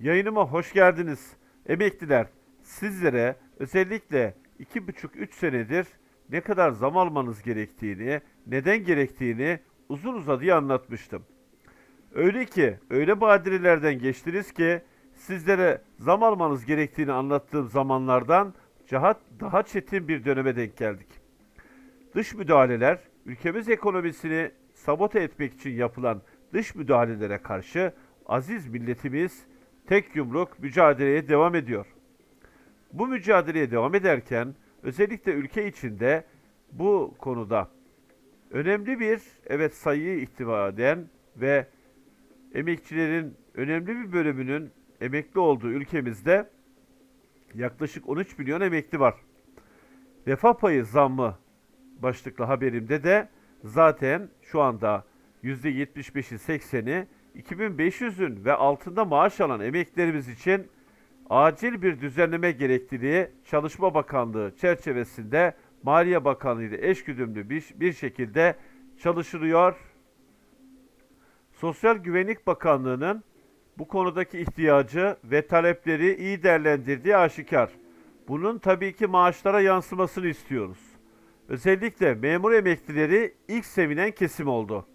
Yayınıma hoş geldiniz. Emekliler, sizlere özellikle 2,5-3 senedir ne kadar zam almanız gerektiğini, neden gerektiğini uzun uzadıya anlatmıştım. Öyle ki, öyle badirelerden geçtiniz ki sizlere zam almanız gerektiğini anlattığım zamanlardan daha, daha çetin bir döneme denk geldik. Dış müdahaleler, ülkemiz ekonomisini sabote etmek için yapılan dış müdahalelere karşı aziz milletimiz tek yumruk mücadeleye devam ediyor. Bu mücadeleye devam ederken özellikle ülke içinde bu konuda önemli bir evet sayıyı ihtiva eden ve emekçilerin önemli bir bölümünün emekli olduğu ülkemizde yaklaşık 13 milyon emekli var. Refah payı zammı başlıklı haberimde de zaten şu anda %75'i 80'i 2500'ün ve altında maaş alan emeklilerimiz için acil bir düzenleme gerekliliği Çalışma Bakanlığı çerçevesinde Maliye Bakanlığı ile eşgüdümlü bir, bir şekilde çalışılıyor. Sosyal Güvenlik Bakanlığı'nın bu konudaki ihtiyacı ve talepleri iyi değerlendirdiği aşikar. Bunun tabii ki maaşlara yansımasını istiyoruz. Özellikle memur emeklileri ilk sevinen kesim oldu.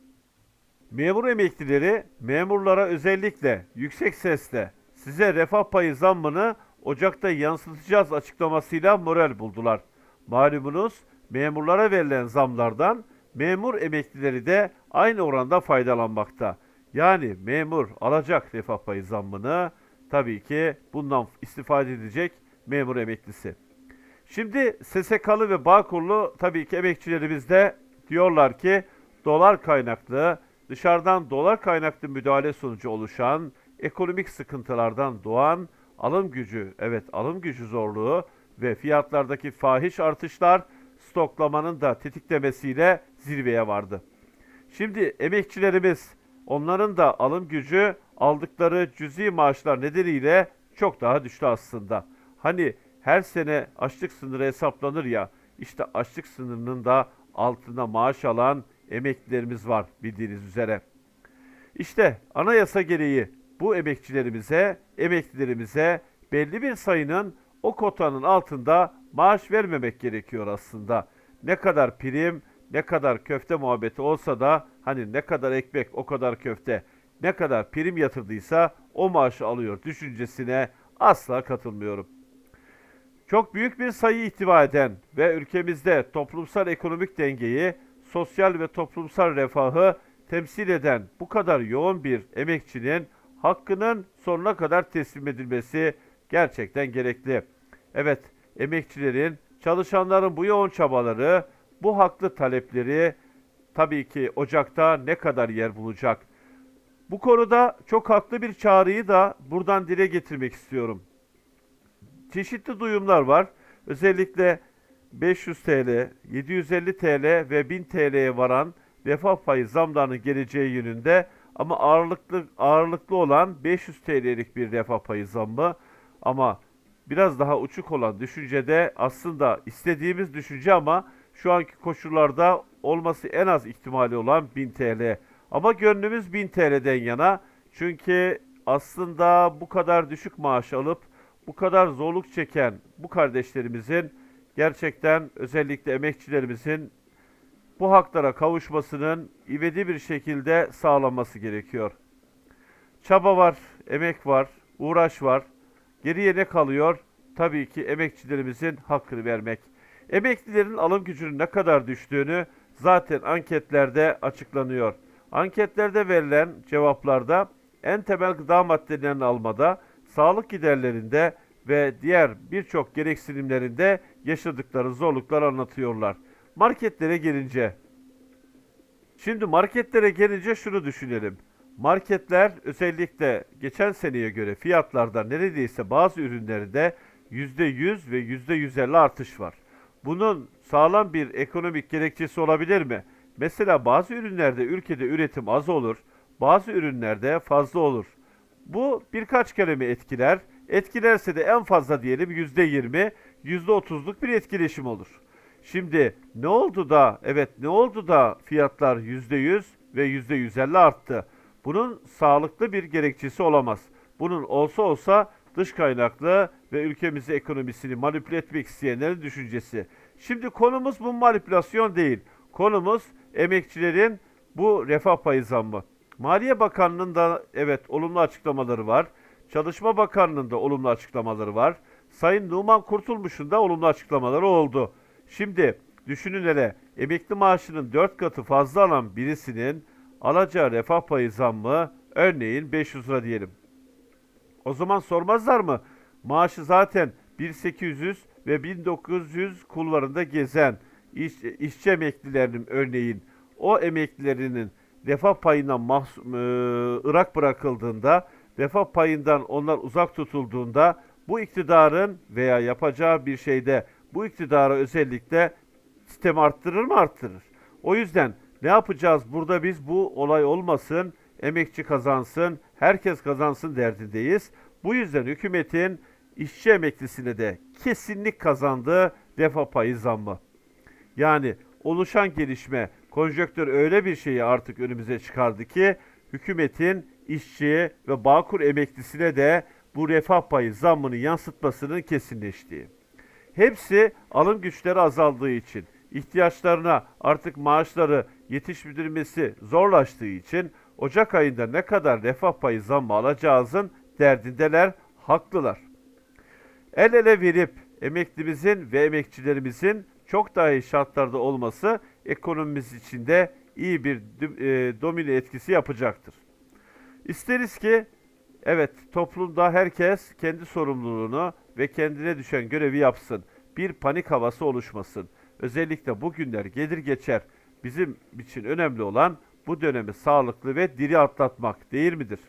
Memur emeklileri memurlara özellikle yüksek sesle size refah payı zammını Ocak'ta yansıtacağız açıklamasıyla moral buldular. Malumunuz memurlara verilen zamlardan memur emeklileri de aynı oranda faydalanmakta. Yani memur alacak refah payı zammını tabii ki bundan istifade edecek memur emeklisi. Şimdi SSK'lı ve Bağkurlu tabii ki emekçilerimiz de diyorlar ki dolar kaynaklı, dışarıdan dolar kaynaklı müdahale sonucu oluşan ekonomik sıkıntılardan doğan alım gücü, evet alım gücü zorluğu ve fiyatlardaki fahiş artışlar stoklamanın da tetiklemesiyle zirveye vardı. Şimdi emekçilerimiz onların da alım gücü aldıkları cüzi maaşlar nedeniyle çok daha düştü aslında. Hani her sene açlık sınırı hesaplanır ya işte açlık sınırının da altında maaş alan emeklilerimiz var bildiğiniz üzere. İşte anayasa gereği bu emekçilerimize, emeklilerimize belli bir sayının o kotanın altında maaş vermemek gerekiyor aslında. Ne kadar prim, ne kadar köfte muhabbeti olsa da hani ne kadar ekmek o kadar köfte, ne kadar prim yatırdıysa o maaşı alıyor düşüncesine asla katılmıyorum. Çok büyük bir sayı ihtiva eden ve ülkemizde toplumsal ekonomik dengeyi, sosyal ve toplumsal refahı temsil eden bu kadar yoğun bir emekçinin hakkının sonuna kadar teslim edilmesi gerçekten gerekli. Evet, emekçilerin, çalışanların bu yoğun çabaları, bu haklı talepleri tabii ki Ocak'ta ne kadar yer bulacak? Bu konuda çok haklı bir çağrıyı da buradan dile getirmek istiyorum. Çeşitli duyumlar var. Özellikle 500 TL, 750 TL ve 1000 TL'ye varan refah payı zamlarının geleceği yönünde ama ağırlıklı ağırlıklı olan 500 TL'lik bir refah payı zammı ama biraz daha uçuk olan düşüncede aslında istediğimiz düşünce ama şu anki koşullarda olması en az ihtimali olan 1000 TL. Ama gönlümüz 1000 TL'den yana. Çünkü aslında bu kadar düşük maaş alıp bu kadar zorluk çeken bu kardeşlerimizin gerçekten özellikle emekçilerimizin bu haklara kavuşmasının ivedi bir şekilde sağlanması gerekiyor. Çaba var, emek var, uğraş var. Geriye ne kalıyor? Tabii ki emekçilerimizin hakkını vermek. Emeklilerin alım gücünün ne kadar düştüğünü zaten anketlerde açıklanıyor. Anketlerde verilen cevaplarda en temel gıda maddelerini almada, sağlık giderlerinde ve diğer birçok gereksinimlerinde yaşadıkları zorluklar anlatıyorlar. Marketlere gelince, şimdi marketlere gelince şunu düşünelim. Marketler özellikle geçen seneye göre fiyatlarda neredeyse bazı ürünlerde %100 ve %150 artış var. Bunun sağlam bir ekonomik gerekçesi olabilir mi? Mesela bazı ürünlerde ülkede üretim az olur, bazı ürünlerde fazla olur. Bu birkaç kere mi etkiler? Etkilerse de en fazla diyelim %20, %30'luk bir etkileşim olur. Şimdi ne oldu da evet ne oldu da fiyatlar %100 ve %150 arttı? Bunun sağlıklı bir gerekçesi olamaz. bunun olsa olsa dış kaynaklı ve ülkemizi ekonomisini manipüle etmek isteyenlerin düşüncesi. Şimdi konumuz bu manipülasyon değil. Konumuz emekçilerin bu refah payı zammı. Maliye Bakanlığı'nın da evet olumlu açıklamaları var. Çalışma Bakanlığı'nın da olumlu açıklamaları var. Sayın Numan Kurtulmuş'un da olumlu açıklamaları oldu. Şimdi düşünün hele emekli maaşının 4 katı fazla alan birisinin alacağı refah payı zammı örneğin 500 lira diyelim. O zaman sormazlar mı? Maaşı zaten 1800 ve 1900 kulvarında gezen iş, işçi emeklilerinin örneğin o emeklilerinin refah payından mahs- e, ırak bırakıldığında, refah payından onlar uzak tutulduğunda bu iktidarın veya yapacağı bir şeyde bu iktidara özellikle sistem arttırır mı arttırır. O yüzden ne yapacağız burada biz bu olay olmasın, emekçi kazansın, herkes kazansın derdindeyiz. Bu yüzden hükümetin işçi emeklisine de kesinlik kazandığı refah payı zammı. Yani oluşan gelişme, konjonktür öyle bir şeyi artık önümüze çıkardı ki hükümetin işçiye ve Bağkur emeklisine de bu refah payı zammını yansıtmasının kesinleştiği. Hepsi alım güçleri azaldığı için, ihtiyaçlarına artık maaşları yetiştirilmesi zorlaştığı için Ocak ayında ne kadar refah payı zammı alacağızın derdindeler, haklılar. El ele verip emeklimizin ve emekçilerimizin çok daha iyi şartlarda olması ekonomimiz için de iyi bir e, domino etkisi yapacaktır. İsteriz ki evet toplumda herkes kendi sorumluluğunu ve kendine düşen görevi yapsın. Bir panik havası oluşmasın. Özellikle bu günler gelir geçer. Bizim için önemli olan bu dönemi sağlıklı ve diri atlatmak değil midir?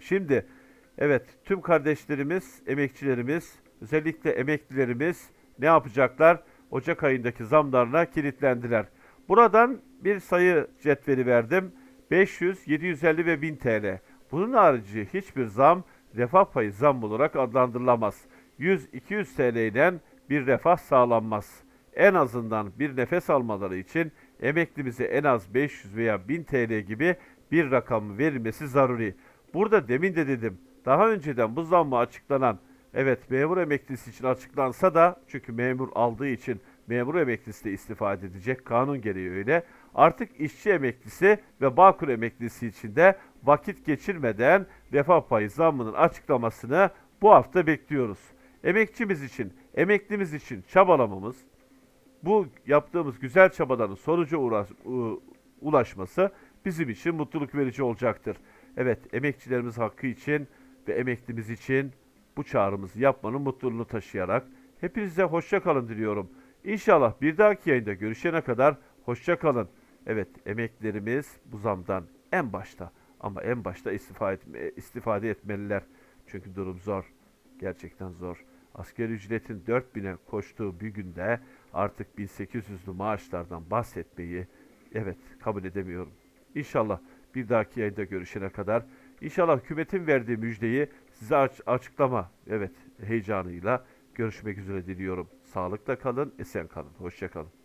Şimdi evet tüm kardeşlerimiz, emekçilerimiz, özellikle emeklilerimiz ne yapacaklar? Ocak ayındaki zamlarına kilitlendiler. Buradan bir sayı cetveli verdim. 500, 750 ve 1000 TL. Bunun harici hiçbir zam refah payı zam olarak adlandırılamaz. 100-200 TL ile bir refah sağlanmaz. En azından bir nefes almaları için emeklimize en az 500 veya 1000 TL gibi bir rakam verilmesi zaruri. Burada demin de dedim, daha önceden bu zammı açıklanan, evet memur emeklisi için açıklansa da, çünkü memur aldığı için memur emeklisi de istifa edecek, kanun gereği öyle. Artık işçi emeklisi ve Bağkur emeklisi için de vakit geçirmeden refah payı zammının açıklamasını bu hafta bekliyoruz. Emekçimiz için, emeklimiz için çabalamamız, bu yaptığımız güzel çabaların sonuca ulaşması bizim için mutluluk verici olacaktır. Evet, emekçilerimiz hakkı için ve emeklimiz için bu çağrımızı yapmanın mutluluğunu taşıyarak hepinize hoşça kalın diliyorum. İnşallah bir dahaki yayında görüşene kadar hoşça kalın. Evet, emeklilerimiz bu zamdan en başta ama en başta etme, istifade etmeliler. Çünkü durum zor. Gerçekten zor. Asgari ücretin 4000'e koştuğu bir günde artık 1800'lü maaşlardan bahsetmeyi evet kabul edemiyorum. İnşallah bir dahaki yayında görüşene kadar inşallah hükümetin verdiği müjdeyi size aç- açıklama evet heyecanıyla görüşmek üzere diliyorum. Sağlıkla kalın, esen kalın. Hoşça kalın.